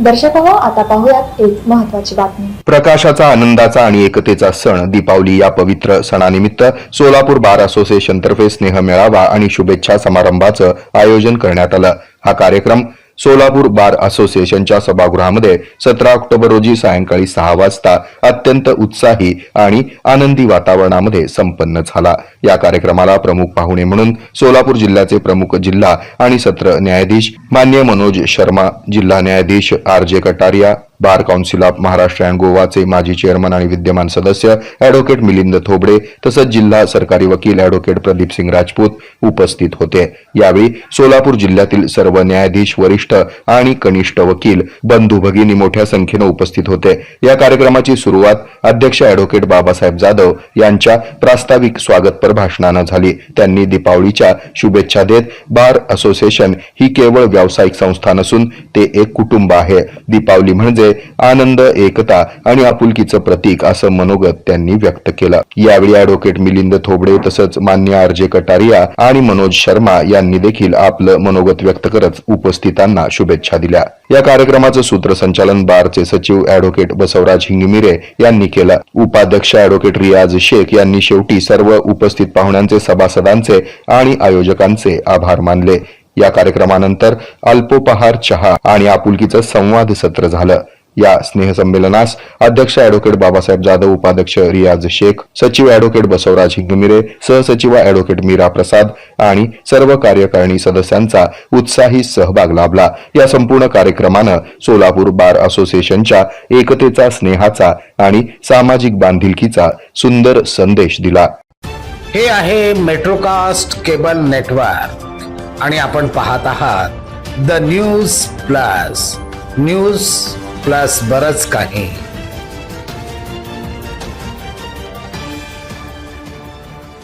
दर्शक हो आता पाहूयात एक महत्वाची बातमी. प्रकाशाचा आनंदाचा आणि एकतेचा सण दीपावली या पवित्र सणानिमित्त सोलापूर बार असोसिएशन तर्फे स्नेह मेळावा आणि शुभेच्छा समारंभाचं आयोजन करण्यात आलं. हा कार्यक्रम सोलापूर बार असोसिएशनच्या सभागृहामध्ये सतरा ऑक्टोबर रोजी सायंकाळी सहा वाजता अत्यंत उत्साही आणि आनंदी वातावरणामध्ये संपन्न झाला. या कार्यक्रमाला प्रमुख पाहुणे म्हणून सोलापूर जिल्ह्याचे प्रमुख जिल्हा आणि सत्र न्यायाधीश मान्य मनोज शर्मा जिल्हा न्यायाधीश R J Kataria bar council of Maharashtra and गोवाचे माजी चेअरमन आणि विद्यमान सदस्य अॅडव्होकेट मिलिंद थोबडे तसंच जिल्हा सरकारी वकील अॅडव्होकेट प्रदीप सिंग राजपूत उपस्थित होते. यावेळी सोलापूर जिल्ह्यातील सर्व न्यायाधीश वरिष्ठ आणि कनिष्ठ वकील बंधू भगिनी मोठ्या संख्येनं उपस्थित होते. या कार्यक्रमाची सुरुवात अध्यक्ष अॅडव्होकेट बाबासाहेब जाधव यांच्या प्रास्ताविक स्वागतपर भाषणानं झाली. त्यांनी दीपावलीच्या शुभेच्छा देत बार असोसिएशन ही केवळ व्यावसायिक संस्था नसून ते एक कुटुंब आहे. दीपावली म्हणजे म्हणजे आनंद एकता आणि आपुलकीचं प्रतीक असं मनोगत त्यांनी व्यक्त केलं. यावेळी अॅडव्होकेट मिलिंद थोबडे तसंच मान्य आर जे कटारिया आणि मनोज शर्मा यांनी देखील आपलं मनोगत व्यक्त करत उपस्थितांना शुभेच्छा दिल्या. या कार्यक्रमाचं सूत्रसंचालन बारचे सचिव अॅडव्होकेट बसवराज हिंगमिरे यांनी केलं. उपाध्यक्ष अॅडव्होकेट रियाज शेख यांनी शेवटी सर्व उपस्थित पाहुण्यांचे सभासदांचे आणि आयोजकांचे आभार मानले. या कार्यक्रमानंतर अल्पोपहार चहा आणि आपुलकीचं संवाद सत्र झालं. या स्नेहसंमेलनास अध्यक्ष अॅडव्होकेट बाबासाहेब जाधव उपाध्यक्ष रियाज शेख सचिव अॅडव्होकेट बसवराज हिंगमिरे सहसचिव अॅडव्होकेट मीरा प्रसाद आणि सर्व कार्यकारिणी सदस्यांचा उत्साही सहभाग लाभला. या संपूर्ण कार्यक्रमानं सोलापूर बार असोसिएशनच्या एकतेचा स्नेहाचा आणि सामाजिक बांधिलकीचा सुंदर संदेश दिला. हे आहे मेट्रोकास्ट केबल नेटवर्क आणि आपण पाहत आहात the news plus. News plus बरंच काही.